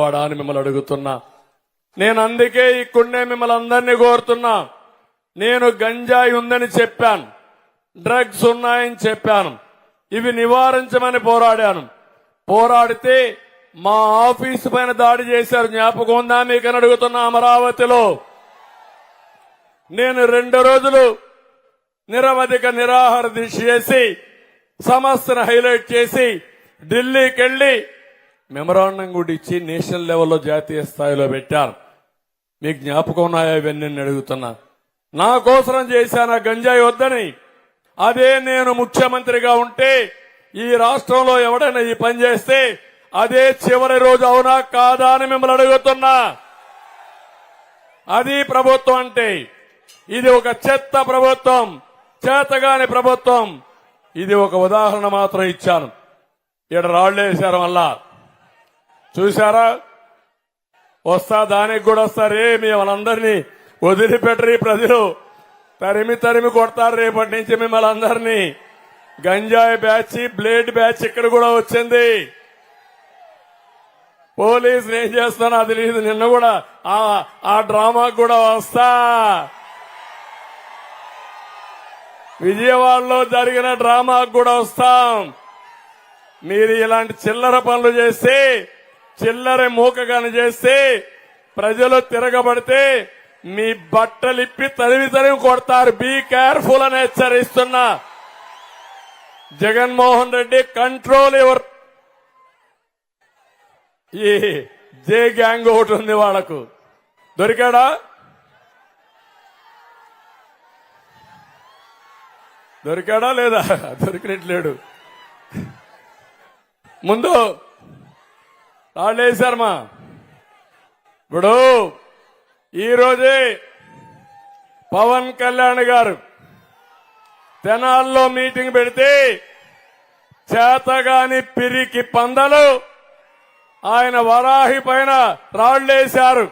వాడా అని మిమ్మల్ని అడుగుతున్నా. నేను అందుకే ఇక్కడనే మిమ్మల్ని అందరినీ కోరుతున్నా. నేను గంజాయి ఉందని చెప్పాను. డ్రగ్స్ ఉన్నాయని చెప్పాను. ఇవి నివారించమని పోరాడాను. పోరాడితే మా ఆఫీసు పైన దాడి చేశారు. జ్ఞాపకం ఉందా మీకని అడుగుతున్నా అమరావతిలో. నేను రెండు రోజులు నిరవధిక నిరాహార దీక్ష చేసి సమస్యను హైలైట్ చేసి ఢిల్లీకి వెళ్ళి మెమరాండం కూడా ఇచ్చి నేషనల్ లెవెల్లో జాతీయ స్థాయిలో పెట్టారు. మీకు జ్ఞాపకం ఉన్నాయా ఇవన్నీ అడుగుతున్నా. నా కోసరం చేశాను గంజాయి వద్దని? అదే నేను ముఖ్యమంత్రిగా ఉంటే ఈ రాష్ట్రంలో ఎవడైనా ఈ పని చేస్తే అదే చివరి రోజు అవునా కాదా అని మిమ్మల్ని అడుగుతున్నా. అది ప్రభుత్వం అంటే ఇది ఒక చెత్త ప్రభుత్వం చేతగాని ప్రభుత్వం. ఇది ఒక ఉదాహరణ మాత్రం ఇచ్చాను. ఇక్కడ రాళ్ళేశారు మళ్ళా. చూశారా? వస్తా దానికి కూడా వస్తారే మిమ్మల్ని అందరినీ వదిలిపెట్టరు ప్రజలు. తరిమి తరిమి కొడతారు రేపటి నుంచి మిమ్మల్ని అందరినీ. గంజాయి బ్యాచ్ బ్లేడ్ బ్యాచ్ ఇక్కడ కూడా వచ్చింది. పోలీసులు ఏం చేస్తానో అది లేదు నిన్న కూడా ఆ ఆ డ్రామాకు కూడా వస్తా. విజయవాడలో జరిగిన డ్రామాకు కూడా వస్తాం. మీరు ఇలాంటి చిల్లర పనులు చేస్తే చిల్లర మూకగాని చేస్తే ప్రజలు తిరగబడితే మీ బట్టలిప్పి తరివి తరివి కొడతారు. బీ కేర్ఫుల్ అని హెచ్చరిస్తున్నా. జగన్మోహన్ రెడ్డి కంట్రోల్ ఎవరు? ఈ జే గ్యాంగ్ ఒకటి ఉంది వాళ్ళకు. దొరికాడా? దొరికాడా లేదా? దొరికినట్లేడు. ముందు రాళ్ళేశారమ్మా ఇప్పుడు ఈరోజే పవన్ కళ్యాణ్ గారు తెనాల్లో మీటింగ్ పెడితే చేతగాని పిరికి పందలు ఆయన వరాహి పైన రాళ్ళేశారు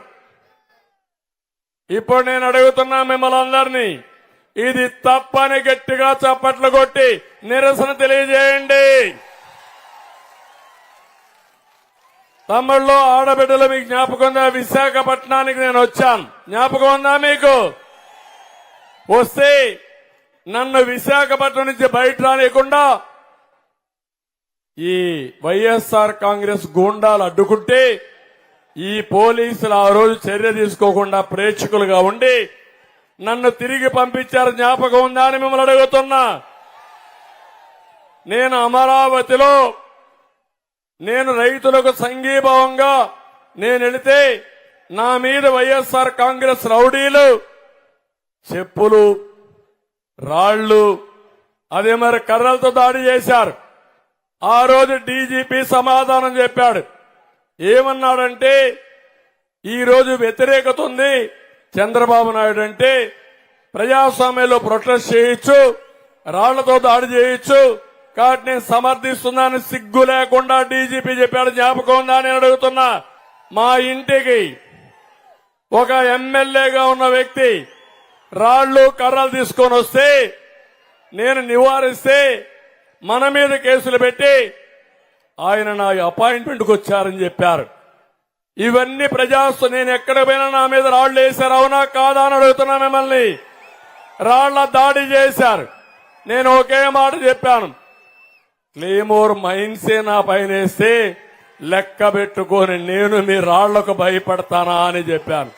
ఇప్పుడు నేను అడుగుతున్నా మిమ్మల్ని అందరినీ ఇది తప్పని గట్టిగా చప్పట్లు కొట్టి నిరసన తెలియజేయండి. తమ్ముళ్ళు ఆడబిడ్డలు మీకు జ్ఞాపకం ఉందా? విశాఖపట్నానికి నేను వచ్చాను. జ్ఞాపకం ఉందా మీకు? వస్తే నన్ను విశాఖపట్నం నుంచి బయట రానియకుండా ఈ వైఎస్ఆర్ కాంగ్రెస్ గూండాలు అడ్డుకుంటే ఈ పోలీసులు ఆ రోజు చర్య తీసుకోకుండా ప్రేక్షకులుగా ఉండి నన్ను తిరిగి పంపించారు. జ్ఞాపకం ఉందా అని మిమ్మల్ని అడుగుతున్నా. నేను అమరావతిలో నేను రైతులకు సంఘీభావంగా నేను వెళితే నా మీద వైఎస్ఆర్ కాంగ్రెస్ రౌడీలు చెప్పులు రాళ్ళు అదే మరి కర్రలతో దాడి చేశారు. ఆ రోజు డీజీపీ సమాధానం చెప్పాడు. ఏమన్నాడంటే ఈరోజు వ్యతిరేకత ఉంది. చంద్రబాబు నాయుడు అంటే ప్రజాస్వామ్యంలో ప్రొటెస్ట్ చేయొచ్చు రాళ్ళతో దాడి చేయొచ్చు కాబట్టి నేను సమర్థిస్తున్నాను సిగ్గు లేకుండా డీజీపీ చెప్పాడు జ్ఞాపకం ఉందా నేను అడుగుతున్నా. మా ఇంటికి ఒక ఎమ్మెల్యేగా ఉన్న వ్యక్తి రాళ్ళు కర్రలు తీసుకొని వస్తే నేను నివారిస్తే మన మీద కేసులు పెట్టి ఆయన నా అపాయింట్మెంట్కి వచ్చారని చెప్పారు. ఇవన్నీ ప్రజాస్వ నేను ఎక్కడ పోయినా నా మీద రాళ్ళు వేశారు అవునా కాదా అని అడుగుతున్నా మిమ్మల్ని. రాళ్ళ దాడి చేశారు. నేను ఒకే మాట చెప్పాను. క్లేమోర్ మైన్సే నా పైన వేస్తే లెక్క పెట్టుకొని నేను మీ రాళ్ళకు భయపడతానా అని చెప్పాను.